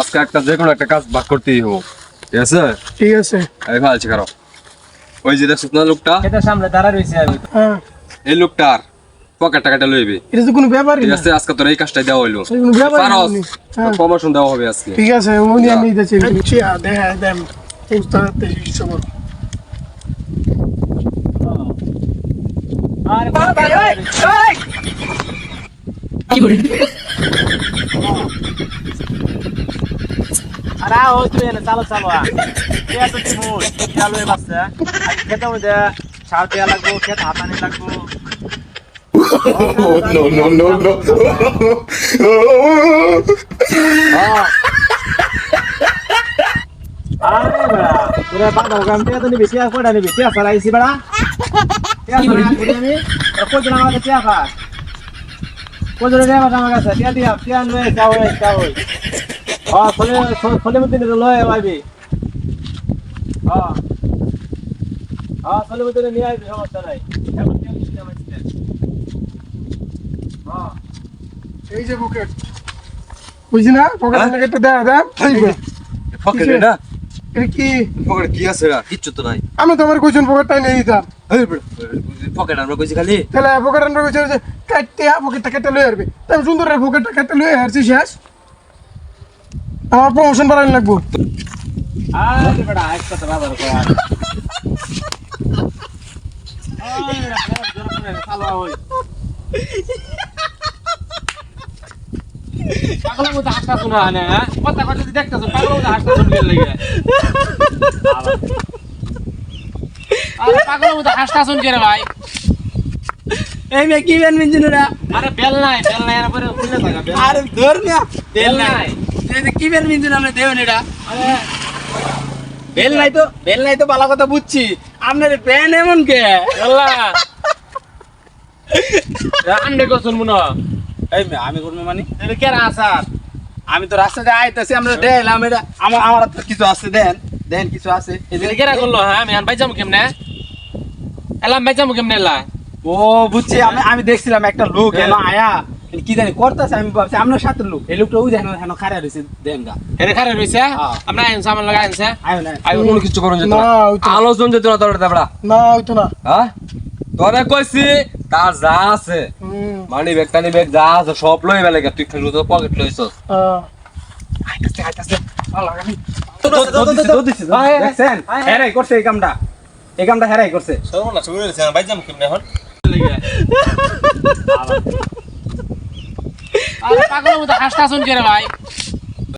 আজকে একটা যে কোনো একটা কাজ ভাগ করতেই হব। ঠিক আছে? ঠিক আছে। এই ভালছি কারও। ওই যে দেখছিস না লোকটা? খেতের সামনে দাঁড়া রয়েছে আমি হ্যাঁ। এই লোকটার পকেট টাকাটা লইবে। এটা তো কোনো ব্যাপারই ঠিক আছে? আজকে তোর এই কাজটাই দেওয়া হইল। এটা কোনো ব্যাপারই না। হ্যাঁ। প্রমোশন দেওয়া হবে আজকে। ঠিক আছে উনি আমি দিতেছি। চিয়া দেখা দেন। উস্তাদ সবর আরে বাবা, আরে তুই এনে চালো চালো কে তো তিমুর ইয়া লয়ে বাসছে আই খেতে মধ্যে ছাড় দেয়া লাগবো খেত হাতানি লাগবো no, no, no, no. আরে বেড়া তোরা বাবা গাম তে তো নি বেশি আর পড়া নি বেশি আর আইছি বেড়া কি করে আমি কই জন আমার কাছে আফা কই জন রে আমার কাছে তিয়া দিয়া তিয়া লয়ে যাও যাও এই আ ফলে ফলে মধ্যে লয়ে আইবি। হ্যাঁ। হ্যাঁ ফলে মধ্যে নিয়ে আইবি সমস্যা নাই। এখন তিয়া দিতে আমাকে হ্যাঁ। এই যে পকেট বুঝি না? পকেট? থেকে একটা দেয়া দেন পকেট কিসে? না এটা? কি? পকেট কি আছে রা কিচ্ছু তো নাই। আমি তোমার কোয়েশন পকেটটাই নিয়ে দিতাম। পকেট আমরা কইছি খালি? তাহলে পকেট কোয়েশন যে কাটতে পকেটটা কেটে লয়ে আসবে। তাই সুন্দর পকেটটা কেটে লয়ে আসছি শেষ। আমার প্রমোশন বাড়ানি লাগবো। বাবার কো না রে ভাই এই মেয়ে কি বেন মিনজিন রা আরে বেল নাই বেল নাই আরে ধর মিয়া বেল নাই। কি বেন মিনজিন আমরা দেবেন এটা? বেল নাই তো বেল নাই তো ভালো কথা বুঝছি। আপনার প্যান এমন কে? আল্লাহ। কসুন মুনো। এই আমি করব মানে? এটা কেরা আসার আমি তো রাস্তাতে আইতাছি আমরা দেখলাম এটা আমার আমার তো কিছু আছে দেন। দেন কিছু আছে। এটা কেরা করল হ্যাঁ আমি আন বাইজাম কেমনে? এলাম বাইজাম কেমনে এলা? ও বুঝছি আমি আমি দেখছিলাম একটা লোক। এনো আয়া। কি জানি করতেছে আমি ভাবছি আপনার সাথে লোক। এই লোকটা ওই হেন খারা রয়েছে দেন গা এর খারে রইছে? হ্যাঁ। আমরা লাগা না। আই কোনো কিছু করুন যেত না আলোচন যেত না তোর বেড়া না হইতো না। হ্যাঁ? তোরে কইছি তার যা আছে। মানি ব্যাগ টানি ব্যাগ যা আছে সব লই বেলে তুই খালি তো পকেট লইছস। আহ, আইতাছে আইতাছে। আল্লাহ আমি হ্যাঁ, দেখছেন? হেরাই করছে এই কামটা। এই কামটা হেরাই করছে। সর্বনা শুরু হইছে বাইজাম কেমনে এখন? আরে পাগল মতো হাসতে আসুন কে রে ভাই?